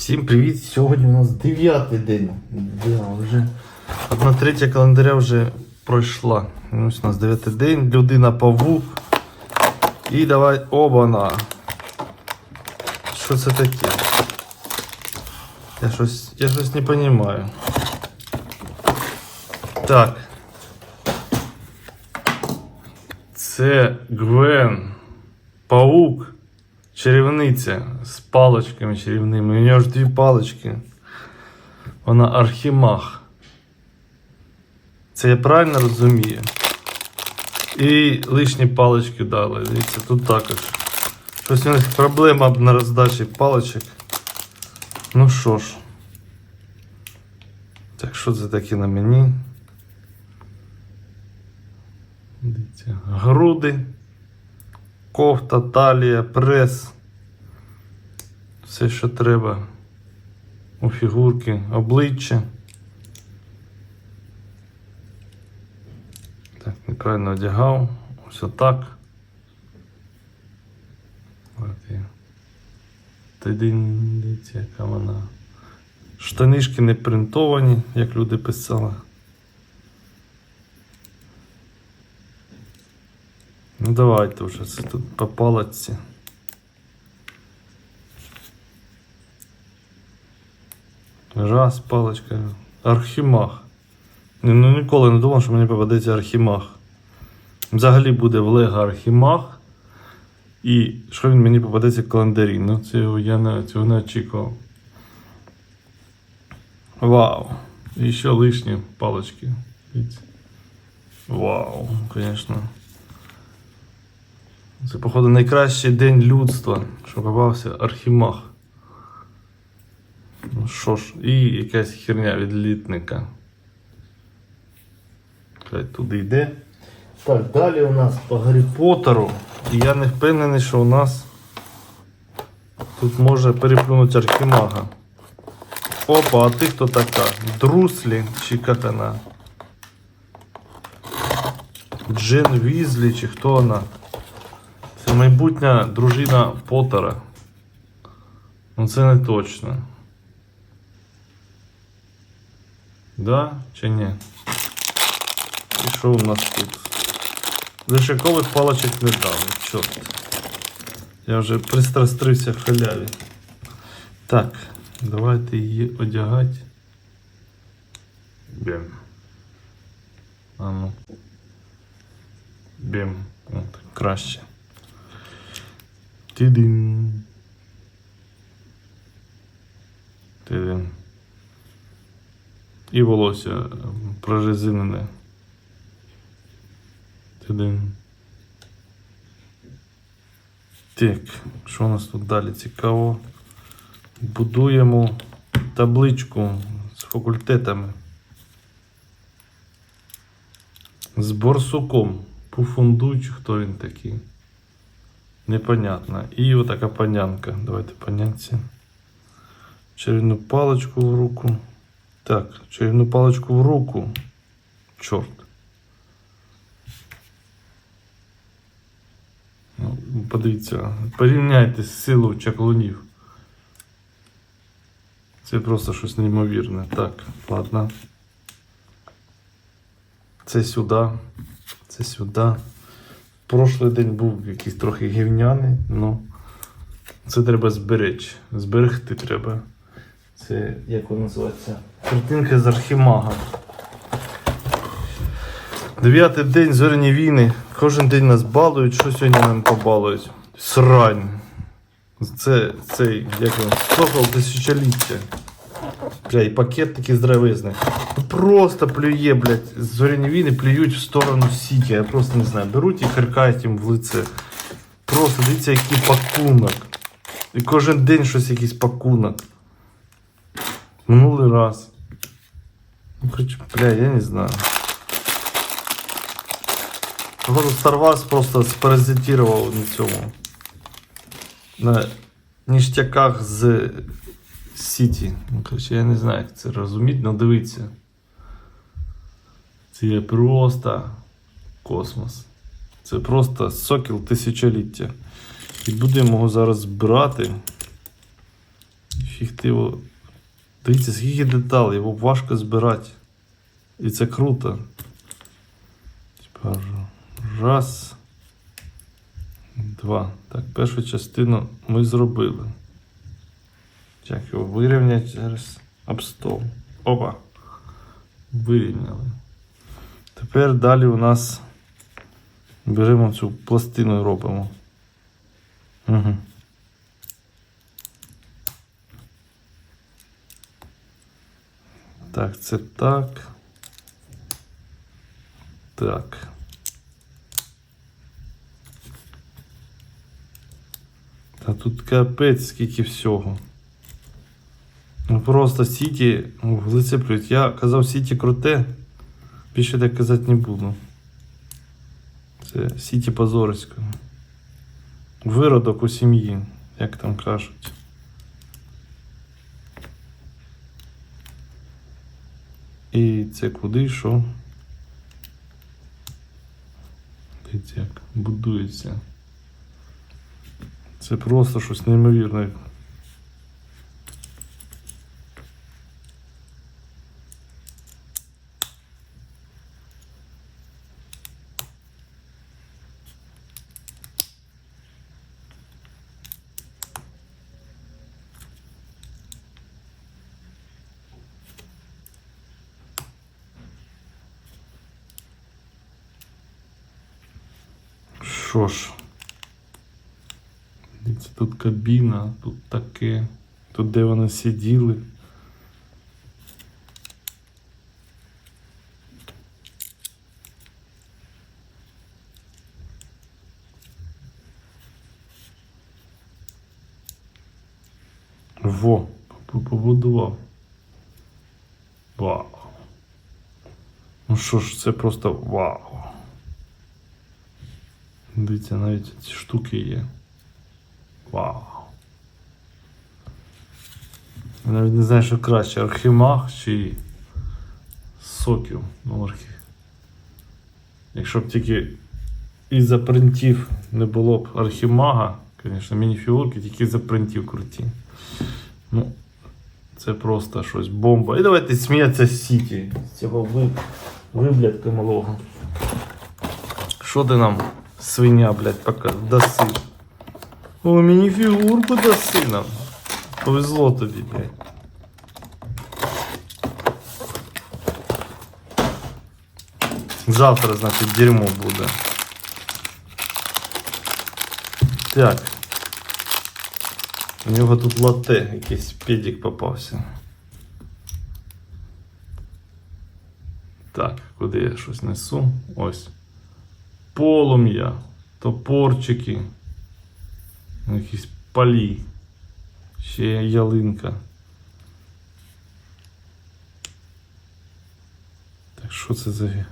Всім привіт! Сьогодні у нас дев'ятий день. Да, вже одна третя календаря вже пройшла. Ось у нас дев'ятий день, людина павук. І давай обана. Що це таке? Я щось, я щось не розумію. Так. Це Гвен. Паук. Чарівниця з паличками чарівними. У нього ж дві палички. Вона архімаг. Це я правильно розумію? І лишні палички дали. Дивіться, тут також. Щось у них проблема на роздачі паличок. Ну що ж. Так, що це таке на мені? Дивіться. Груди кофта, талія, прес. Все, що треба. У фігурки, обличчя. Так, неправильно одягав. Ось отак. Тидин, дивіться, яка вона. Штанишки не принтовані, як люди писали. Ну давайте вже це тут по палочці. Раз, паличка. Архімаг. Ні, Ну ніколи не думав, що мені попадеться архімаг. Взагалі буде в Лего архімаг. І що він мені попадеться в календарі. Ну цього я не, цього не очікував. Вау. І ще лишні. Дивіться. Вау, звісно. Це, походу, найкращий день людства, що попався архімаг. Ну що ж, і якась херня від літника. Хай туди йде. Так, далі у нас по Гаррі Поттеру. І я не впевнений, що у нас тут може переплюнути архімага. Опа, а ти хто така? Друслі чи як вона? Джен Візлі, чи хто вона? Майбутня дружина Поттера. Ну це не точно. Да чи ні? І що у нас тут? Вишакових паличок не дали, чорт. Я вже пристрастрився в халяві. Так, давайте її одягати. Бім. А ну. Бім. От, краще. Тидин. Тидин. І волосся прорезинене. Тидин. Так, що у нас тут далі цікаво? Будуємо табличку з факультетами. З борсуком. Пуфундуючи, хто він такий? Непонятно. І отака панянка. Давайте панянці. Чарівну паличку в руку. Так, чарівну паличку в руку. Чорт. Ну, подивіться, порівняйте силу чаклунів. Це просто щось неймовірне. Так, ладно. Це сюди. Це сюди. Прошлий день був якийсь трохи гівняний, ну це треба зберечь. Зберегти треба. Це як воно називається? Картинка з архімага. Дев'ятий день зоряні війни. Кожен день нас балують. Що сьогодні нам побалують? Срань. Це цей, як він, сокол тисячоліття. Бля, і пакет такий здоровезний. Ну просто плює, блядь, зоряні війни плюють в сторону Сіті. Я просто не знаю. Беруть і харкають їм в лице. Просто дивіться, який пакунок. І кожен день щось якийсь пакунок. Минулий раз. Ну, хоч, бля, я не знаю. Походу Wars просто спаразитував на цьому. На ніштяках з Сіті. Ну, я не знаю, як це розуміти, але дивіться. Це просто космос. Це просто сокіл тисячоліття. І будемо його зараз збирати. фіхтиво. Дивіться, скільки деталей, його важко збирати. І це круто. Тепер раз. Два. Так, першу частину ми зробили. Як його вирівняти зараз об стол. Опа. Вирівняли. Тепер далі у нас беремо цю пластину і робимо. Угу. Так, це так. Так. Та тут капець скільки всього. Ну просто Сіті в лице плюють. Я казав Сіті круте. Більше так казати не буду. Це Сіті позорисько. Виродок у сім'ї, як там кажуть. І це куди що? Дивіться, як будується. Це просто щось неймовірне. Що ж? Дивіться, тут кабіна, тут таке, тут де вони сиділи. Во, побудував. Вау. Ну що ж, це просто вау. Дивіться, навіть ці штуки є. Вау. Я навіть не знаю, що краще, архімаг чи соків. Ну, архі... Якщо б тільки із-за принтів не було б архімага, звісно, мініфігурки тільки за принтів круті. Ну, це просто щось бомба. І давайте сміятися з Сіті. З цього ви... виблядка малого. Що ти нам, свиня, блядь, пока даси? О, мініфігурку даси нам. Повезло тобі, блядь. Завтра, значить, дерьмо буде. Так. У нього тут латте, якийсь педик попався. Так, куди я щось несу? Ось. Полум'я, топорчики, якісь палі, ще ялинка. Так, що це за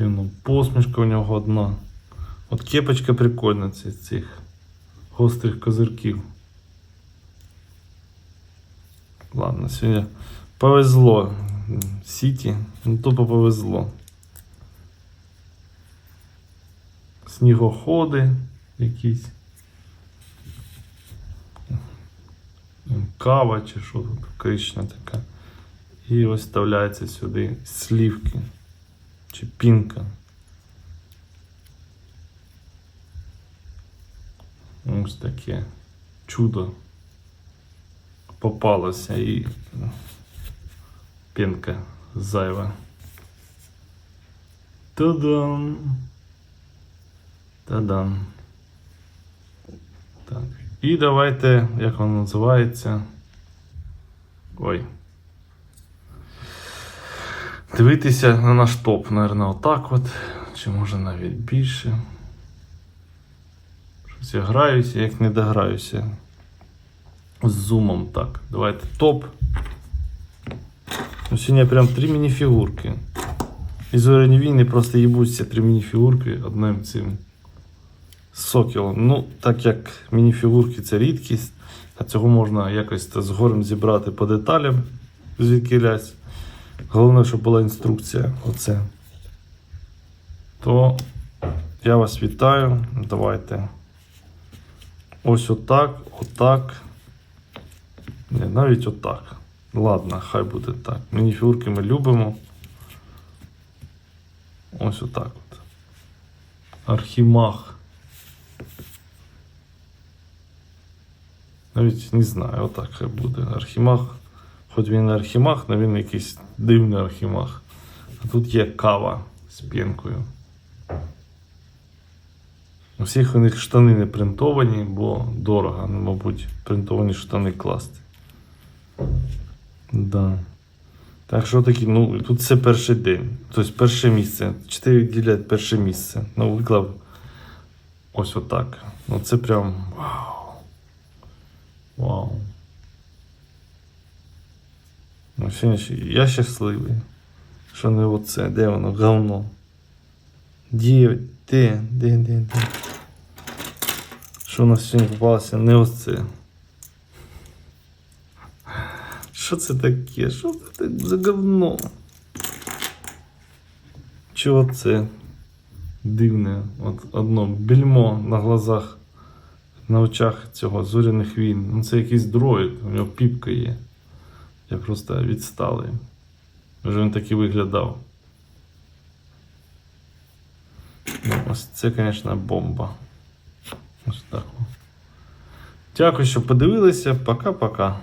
гівно? Посмішка у нього одна. От кепочка прикольна цих, цих гострих козирків. Ладно, сьогодні повезло. Сіті, ну тупо повезло. Снігоходи якісь. Кава чи що тут кришна така. І ось вставляється сюди слівки чи пінка. Ось таке чудо попалося і пінка зайва. Та-дам! Та-дам! Так. І давайте, як воно називається. Ой. Дивитися на наш топ, мабуть, отак от. Чи може навіть більше. Щось я граюся, як не дограюся. З зумом так. Давайте топ. Ну, сьогодні прям три мініфігурки. І зоряні війни просто їбуться три мініфігурки одним цим сокілом. Ну, так як мініфігурки це рідкість, а цього можна якось згорем зібрати по деталям, звідки лясь. Головне, щоб була інструкція. Оце. То я вас вітаю. Давайте. Ось отак, отак. Ні, навіть отак. Ладно, хай буде так. Мініфюрки ми любимо. Ось отак от. Архімаг. Навіть не знаю, отак хай буде. Архімаг. Хоч він не архімаг, але він якийсь дивний архімаг. А тут є кава з пінкою. У всіх у них штани не принтовані, бо дорого, ну, мабуть, принтовані штани класти. Да. Так що такі, ну, тут це перший день. Тобто перше місце. Чотири ділять перше місце. Ну, виклав ось отак. Ну це прям вау. Вау. Ну, сьогодні я щасливий. Що не оце, де воно, говно. Де, де, де, де, де. Що у нас сьогодні попалося? Не оце. Що це таке? Що це так за говно? Чого це? Дивне. От одно більмо на глазах, на очах цього зоряних війн. Ну це якийсь дроїд, у нього піпка є. Я просто відсталий. Вже він так і виглядав. Ну, ось це, звісно, бомба. Ось так. Дякую, що подивилися. Пока-пока.